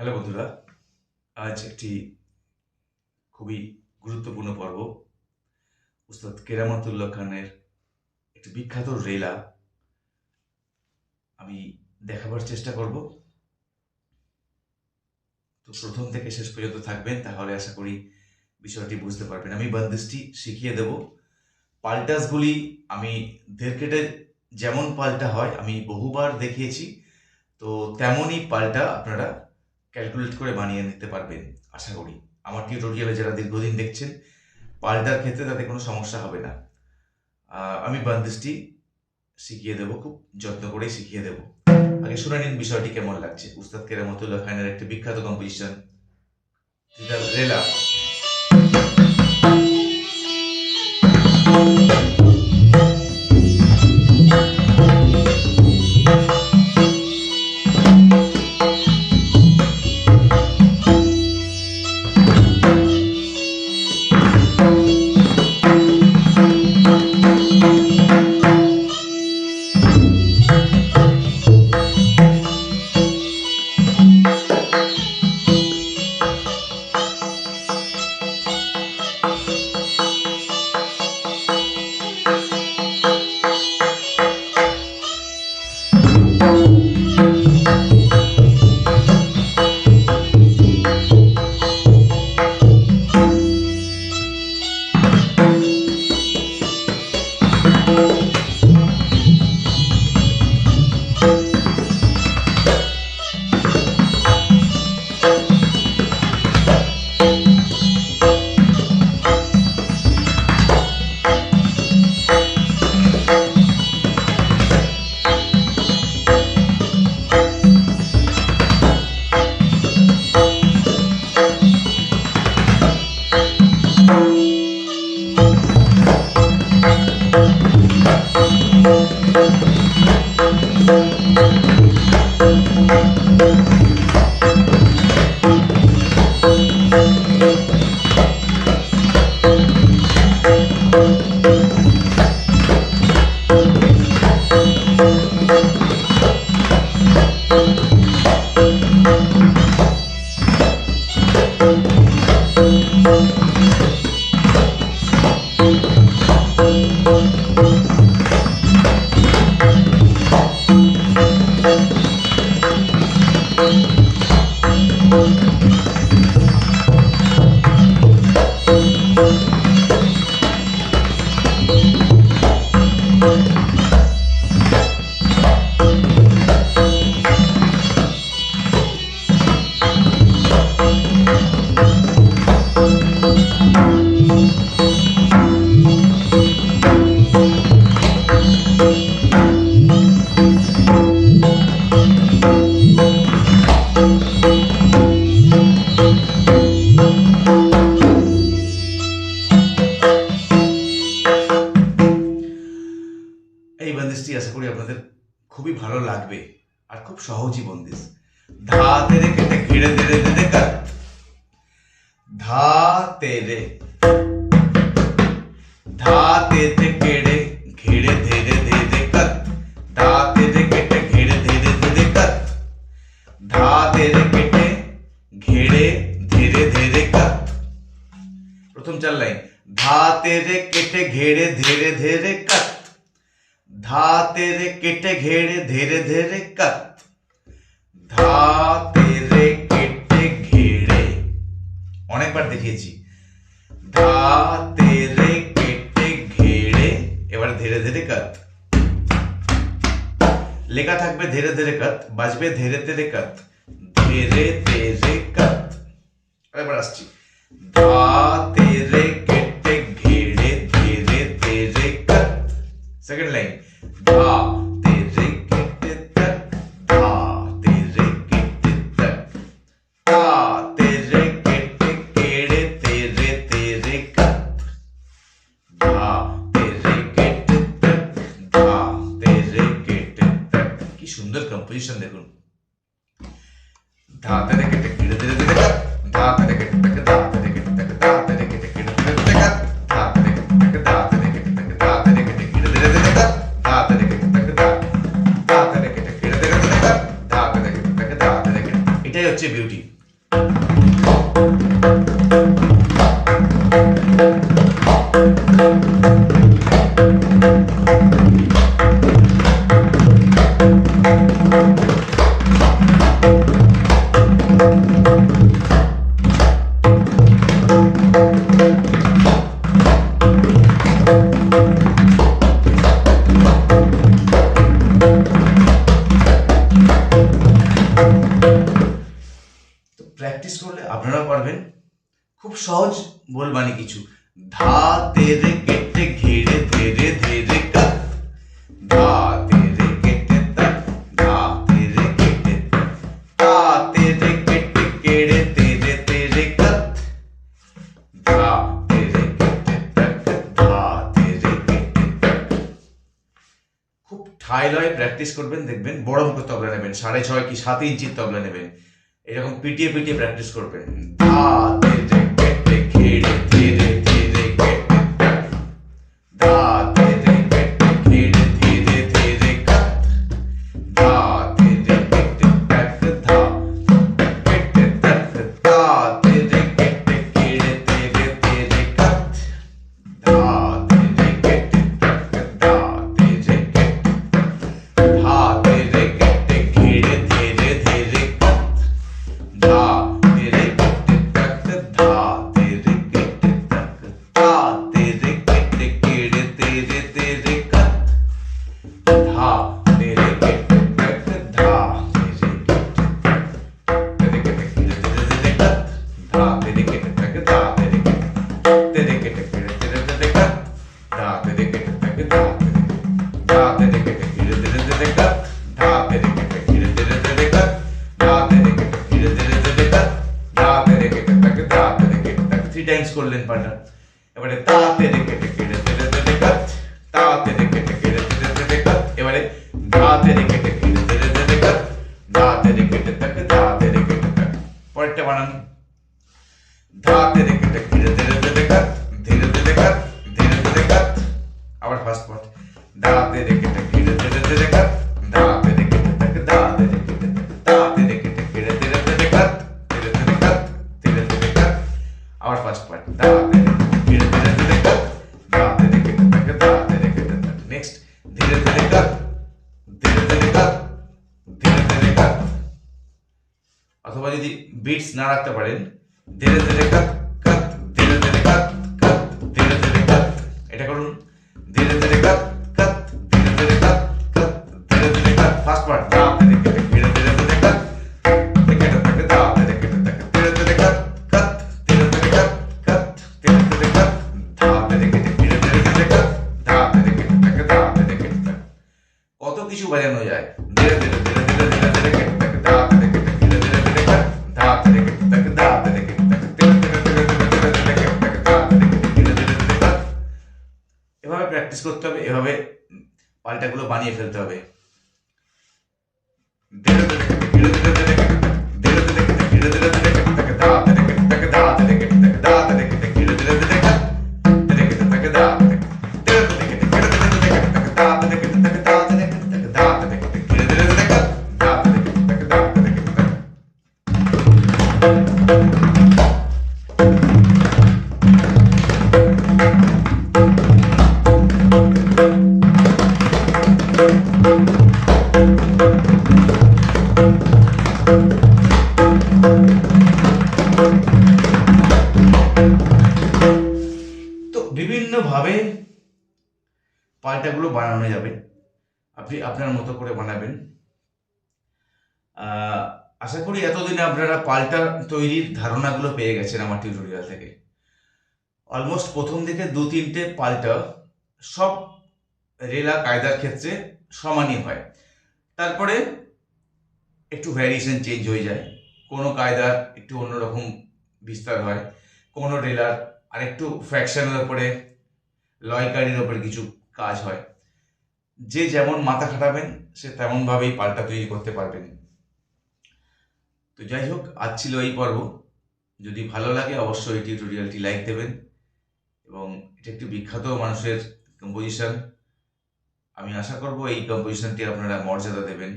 Hello বন্ধুরা, আজ একটি খুবই গুরুত্বপূর্ণ পর্ব। উস্তাদ কেরামতুল্লাহ খানের একটি বিখ্যাত রেলা আমি দেখাবার চেষ্টা করব। তো প্রথম থেকে শেষ পর্যন্ত থাকবেন, তাহলে আশা করি বিষয়টি বুঝতে পারবেন। আমি বন্দিশটি শিখিয়ে দেব। পাল্টাসগুলি আমি দেড়কেটে যেমন পাল্টা হয়, আমি বহুবার দেখিয়েছি। তো তেমনই পাল্টা আপনারা ক্যালকুলেট করে বানিয়ে নিতে পারবেন, আশা করি। আমার টিউটোরিয়ালে যারা দীর্ঘদিন দেখছেন, পাল্টার ক্ষেত্রে তাতে কোনো সমস্যা হবে না। আমি বান্দিশটি শিখিয়ে দেবো, খুব যত্ন করেই শিখিয়ে দেবো। আগে শুনে নিন বিষয়টি কেমন লাগছে। উস্তাদ কেরামতুল্লাহ খানের একটি বিখ্যাত কম্পোজিশন রেলা ভালো লাগবে। আর খুব সহজই বন্দিশ ধা তেরে কেটে ঘিরে ধীরে ধীরে কাত ধা তেরে। ধা তেরে কেড়ে ঘিরে ধীরে ধীরে কাত ধা তেরে কেটে ঘিরে ধীরে ধীরে কাত ধা তেরে কেটে ঘিরে ধীরে ধীরে কাত প্রথম চার লাইন। ধা তেরে কেটে ঘেড়ে ধীরে ধীরে কাত ধা তেরে কেটে ঘেড়ে ধীরে ধীরে কাত ধা তেরে কেটে ঘেড়ে অনেকবার দেখিয়েছি ধা তেরে কেটে ঘেড়ে এবার ধীরে ধীরে কাত লেখা থাকবে ধীরে ধীরে কাত বাজবে ধীরে ধীরে কাত ধীরে ধীরে কাত এবার আসছি ধা তেরে কেটে ঘেড়ে ধীরে ধীরে কাত সেকেন্ড লাইন করলে আপনারাও পারবেন। খুব সহজ বলবানি কিছু। ধা তেরে কেটে ঘিরে ধীরে ধীরে ধা তেরে কেটে ধা তেরে কেটে তা তেরে কেটে কেড়ে তেরে তেরে ধা তেরে কেটে ধা তেরে কেটে খুব ঠাই লয় প্র্যাকটিস করবেন, দেখবেন বড় মুখের তবলা নেবেন। সাড়ে ছয় কি সাত ইঞ্চির তবলা নেবেন। এরকম পিটিয়ে পিটিয়ে প্র্যাকটিস করবে। ধা ধীরে কেটে ধীরে কেটে তক থ্রি টাইমস করলেন পাটা এবারে তা তেরে কেটে ঘিরে ধীরে ধীরে কত তা তেরে কেটে ঘিরে ধীরে ধীরে কত এবারে ধা তেরে কেটে ঘিরে ধীরে ধীরে কত ধা তেরে কেটে তক ধা তেরে কেটে তক পরেরটা বানান ধা তেরে কেটে ধীরে ধীরে ধীরে কত ধীরে ধীরে কত ধীরে ধীরে কত আবার ফার্স্ট পার্ট ধা তেরে কেটে ধীরে ধীরে ধীরে কত অথবা যদি বিটস না রাখতে পারেন ধীরে ধীরে এটা করুন ধীরে ধীরে কাত কাত ধীরে কত কিছু বাজানো যায় পাল্টাগুলো বানিয়ে ফেলতে হবে ধীরে ধীরে আশা করি এতদিনে আপনারা পাল্টা তৈরির ধারণাগুলো পেয়ে গেছেন আমার টিউটোরিয়াল থেকে। অলমোস্ট প্রথম দিকে দু তিনটে পাল্টা সব রেলা কায়দার ক্ষেত্রে সমানই হয়। তারপরে একটু ভ্যারিয়েশন চেঞ্জ হয়ে যায়। কোনো কায়দার একটু অন্যরকম বিস্তার হয়। কোনো রেলার আরেকটু ফ্র্যাকশনের ওপরে, লয়কারির ওপরে কিছু কাজ হয়। যে যেমন মাথা খাটাবেন, সে তেমনভাবেই পাল্টা তৈরি করতে পারবেন। তো যাই হোক, আজ ছিল এই পর্ব। যদি ভালো লাগে, অবশ্যই এই টিউটোরিয়ালটি লাইক দেবেন এবং এটা একটি বিখ্যাত মানুষের কম্পোজিশন আমি আশা করব এই কম্পোজিশনটি আপনারা মর্যাদা দেবেন,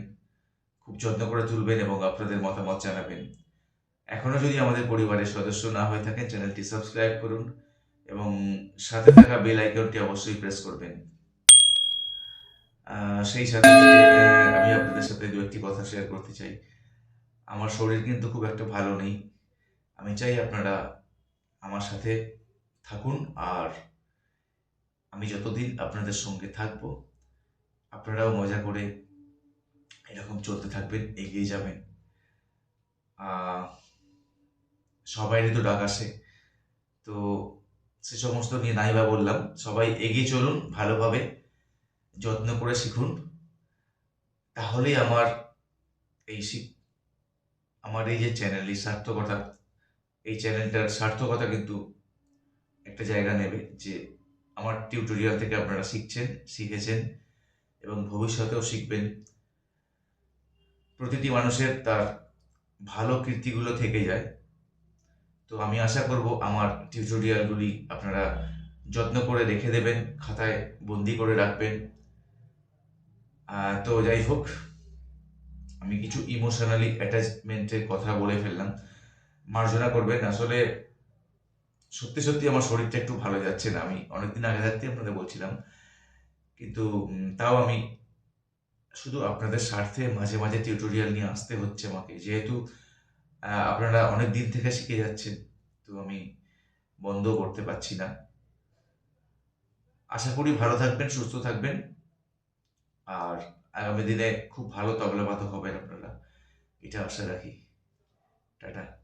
খুব যত্ন করে তুলবেন এবং আপনাদের মতামত জানাবেন। এখনও যদি আমাদের পরিবারের সদস্য না হয়ে থাকেন, চ্যানেলটি সাবস্ক্রাইব করুন এবং সাথে থাকা বেল আইকনটি অবশ্যই প্রেস করবেন। সেই সাথে আমি আপনাদের সাথে দু একটি কথা শেয়ার করতে চাই। আমার শরীর কিন্তু খুব একটা ভালো নেই। আমি চাই আপনারা আমার সাথে থাকুন আর আমি যতদিন আপনাদের সঙ্গে থাকব, আপনারাও মজা করে এরকম চলতে থাকবেন, এগিয়ে যাবেন। সবাইরই তো ডাক আসে। তো সে সমস্ত নিয়ে নাই বা বললাম, সবাই এগিয়ে চলুন ভালোভাবে, যত্ন করে শিখুন। তাহলেই আমার এই শিখ আমার এই যে চ্যানেল এই সার্থকতা, এই চ্যানেলটার সার্থকতা কিন্তু একটা জায়গা নেবে যে আমার টিউটোরিয়াল থেকে আপনারা শিখছেন, শিখেছেন এবং ভবিষ্যতেও শিখবেন। প্রতিটি মানুষের তার ভালো কীর্তিগুলো থেকে যায়। তো আমি আশা করব আমার টিউটোরিয়ালগুলি আপনারা যত্ন করে রেখে দেবেন, খাতায় বন্দি করে রাখবেন। তো যাই হোক আমি কিছু ইমোশনালি অ্যাটাচমেন্টের কথা বলে ফেললাম। মার্জনা করবেন, আসলে সত্যি সত্যি আমার শরীরটা একটু ভালো যাচ্ছে না। আমি অনেকদিন আগে থাকতে আপনাদের বলছিলাম, কিন্তু তাও আমি শুধু আপনাদের স্বার্থে মাঝে মাঝে টিউটোরিয়াল নিয়ে আসতে হচ্ছে আমাকে। যেহেতু আপনারা অনেক দিন থেকে শিখে যাচ্ছেন, তো আমি বন্ধ করতে পারছি না। আশা করি ভালো থাকবেন, সুস্থ থাকবেন। আর আগামী দিনে খুব ভালো তবলা বাদক হবেন আপনারা। এটা আশা রাখি। টাটা।